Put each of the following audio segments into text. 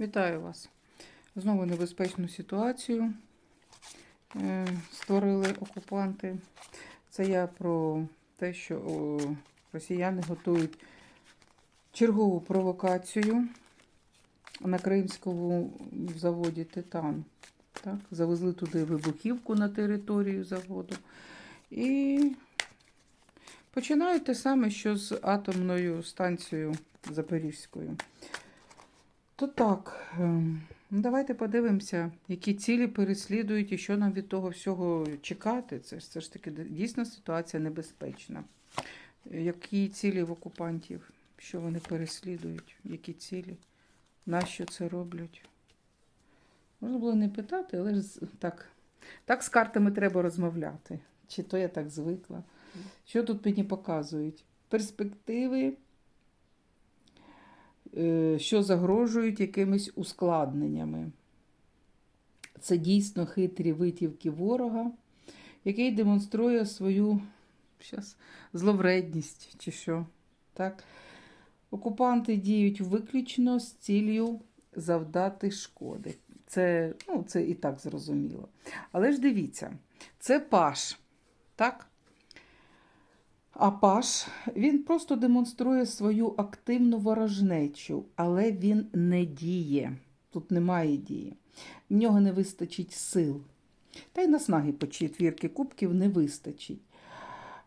Вітаю вас. Знову небезпечну ситуацію е, створили окупанти. Це я про те, що росіяни готують чергову провокацію на Кримському заводі Титан. Так, завезли туди вибухівку на територію заводу. І починають те саме, що з атомною станцією Запорізькою. То так, ем, ну, давайте подивимося, які цілі переслідують і що нам від того всього чекати. Це ж, це ж таки дійсно ситуація небезпечна. Які цілі в окупантів? Що вони переслідують? Які цілі? Нащо це роблять? Можна було не питати, але ж так, так з картами треба розмовляти. Чи то я так звикла. Що тут мені показують? Перспективи що загрожують якимись ускладненнями. Це дійсно хитрі витівки ворога, який демонструє свою щас, зловредність чи що. Так? Окупанти діють виключно з цілею завдати шкоди. Це, ну, це і так зрозуміло. Але ж дивіться, це паш. Так? А Паш він просто демонструє свою активну ворожнечу, але він не діє. Тут немає дії. В нього не вистачить сил. Та й наснаги по четвірки кубків не вистачить.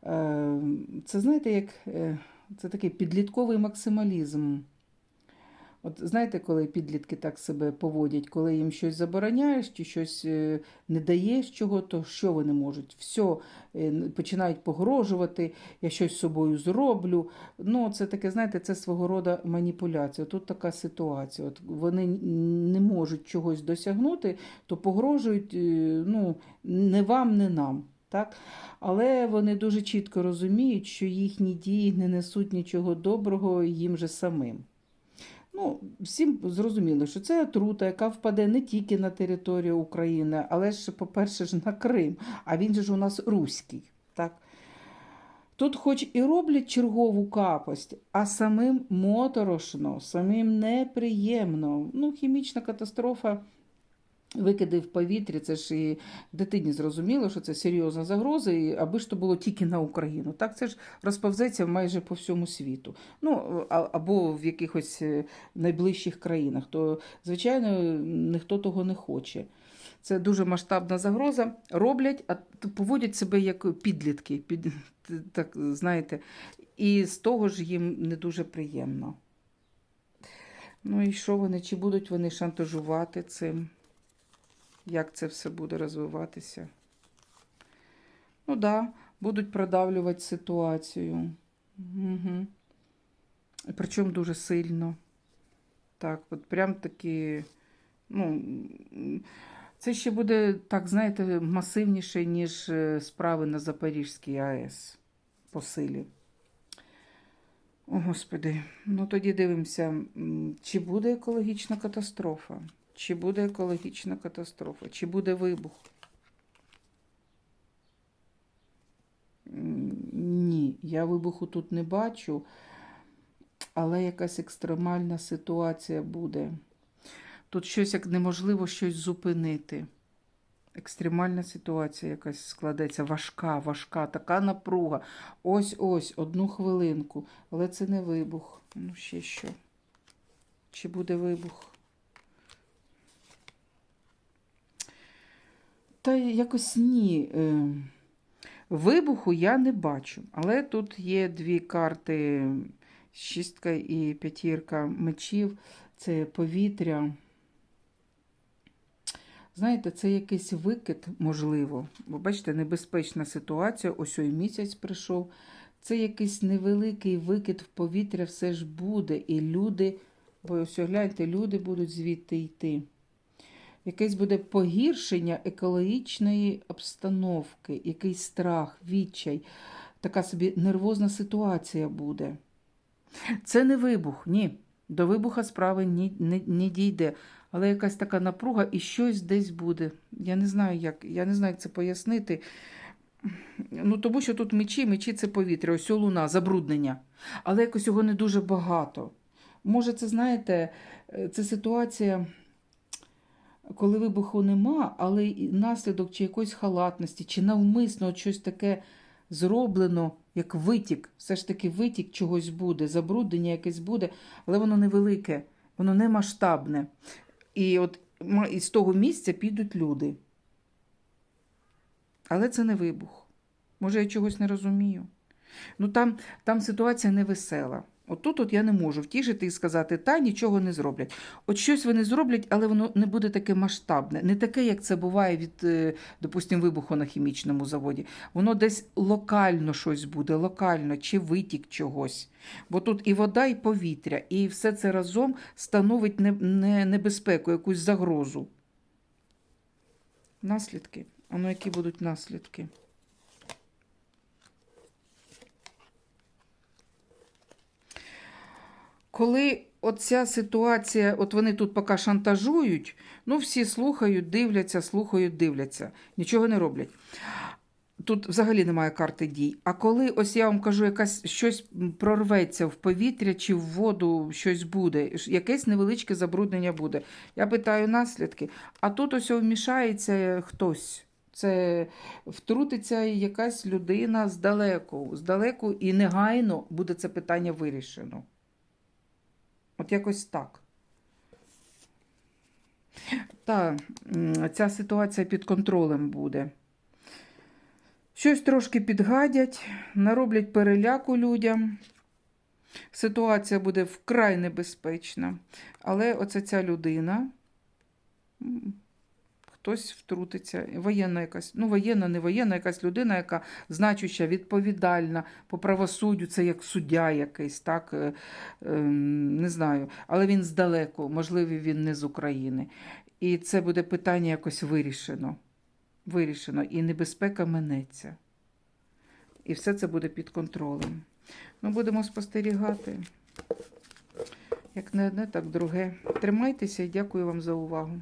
Е, Це знаєте, як е, це такий підлітковий максималізм. От знаєте, коли підлітки так себе поводять, коли їм щось забороняєш чи щось е, не даєш чого, то що вони можуть? Все починають погрожувати, я щось з собою зроблю. Ну, це таке, знаєте, це свого роду маніпуляція. Тут така ситуація. От вони не можуть чогось досягнути, то погрожують е, ну, не вам, не нам. Так? Але вони дуже чітко розуміють, що їхні дії не несуть нічого доброго їм же самим. Ну, всім зрозуміло, що це отрута, яка впаде не тільки на територію України, але ж, по-перше, ж на Крим, а він же ж у нас руський. Так? Тут хоч і роблять чергову капость, а самим моторошно, самим неприємно. Ну, хімічна катастрофа. Викиди в повітрі, це ж і дитині зрозуміло, що це серйозна загроза, і аби ж то було тільки на Україну. Так це ж розповзеться майже по всьому світу. Ну або в якихось е, найближчих країнах. То, звичайно, ніхто того не хоче. Це дуже масштабна загроза. Роблять, а поводять себе як підлітки, під, так знаєте, і з того ж їм не дуже приємно. Ну і що вони? Чи будуть вони шантажувати цим? Як це все буде розвиватися. Ну так, да, будуть продавлювати ситуацію. Угу. Причому дуже сильно. Так, от прям таки, ну, це ще буде, так, знаєте, масивніше, ніж е, справи на Запорізькій АЕС по силі. О, Господи, ну тоді дивимося, чи буде екологічна катастрофа. Чи буде екологічна катастрофа? Чи буде вибух? Ні, я вибуху тут не бачу, але якась екстремальна ситуація буде. Тут щось як неможливо щось зупинити. Екстремальна ситуація якась складеться, важка, важка, така напруга. Ось ось, одну хвилинку. Але це не вибух. Ну, ще що? Чи буде вибух? Та якось ні. Е, Вибуху я не бачу. Але тут є дві карти: шістка і п'ятірка мечів. Це повітря. Знаєте, це якийсь викид, можливо. Бо бачите, небезпечна ситуація. Ось ой місяць прийшов. Це якийсь невеликий викид в повітря все ж буде. І люди, бо ось гляньте, люди будуть звідти йти якесь буде погіршення екологічної обстановки, якийсь страх, відчай, така собі нервозна ситуація буде. Це не вибух, ні. До вибуха справи ні, не, не дійде. Але якась така напруга і щось десь буде. Я не знаю, як, я не знаю, як це пояснити. Ну, тому що тут мечі, мечі це повітря, ось луна, забруднення. Але якось його не дуже багато. Може, це знаєте, е, це ситуація, коли вибуху нема, але і наслідок чи якоїсь халатності, чи навмисно щось таке зроблено, як витік. Все ж таки витік чогось буде, забруднення якесь буде, але воно невелике, воно не масштабне. І от із того місця підуть люди. Але це не вибух. Може, я чогось не розумію. Ну там, там ситуація невесела. От тут от я не можу втішити і сказати, та нічого не зроблять. От щось вони зроблять, але воно не буде таке масштабне, не таке, як це буває від, е, допустимо, вибуху на хімічному заводі. Воно десь локально щось буде, локально, чи витік чогось. Бо тут і вода, і повітря, і все це разом становить не, не, небезпеку, якусь загрозу. Наслідки. Ну, які будуть наслідки? Коли оця ситуація, от вони тут поки шантажують, ну всі слухають, дивляться, слухають, дивляться, нічого не роблять. Тут взагалі немає карти дій. А коли ось я вам кажу, якась щось прорветься в повітря чи в воду, щось буде, якесь невеличке забруднення буде. Я питаю наслідки. А тут ось вмішається хтось. Це втрутиться якась людина здалеку, здалеку і негайно буде це питання вирішено. От якось так. Та ця ситуація під контролем буде. Щось трошки підгадять, нароблять переляку людям. Ситуація буде вкрай небезпечна. Але оце ця людина, хтось втрутиться, воєнна якась, ну, воєнна, не воєнна, якась людина, яка значуща, відповідальна по правосуддю, це як суддя якийсь, так, е, ем, не знаю. Але він здалеку, можливо, він не з України. І це буде питання якось вирішено. Вирішено, і небезпека минеться. І все це буде під контролем. Ми будемо спостерігати. Як не одне, так друге. Тримайтеся і дякую вам за увагу.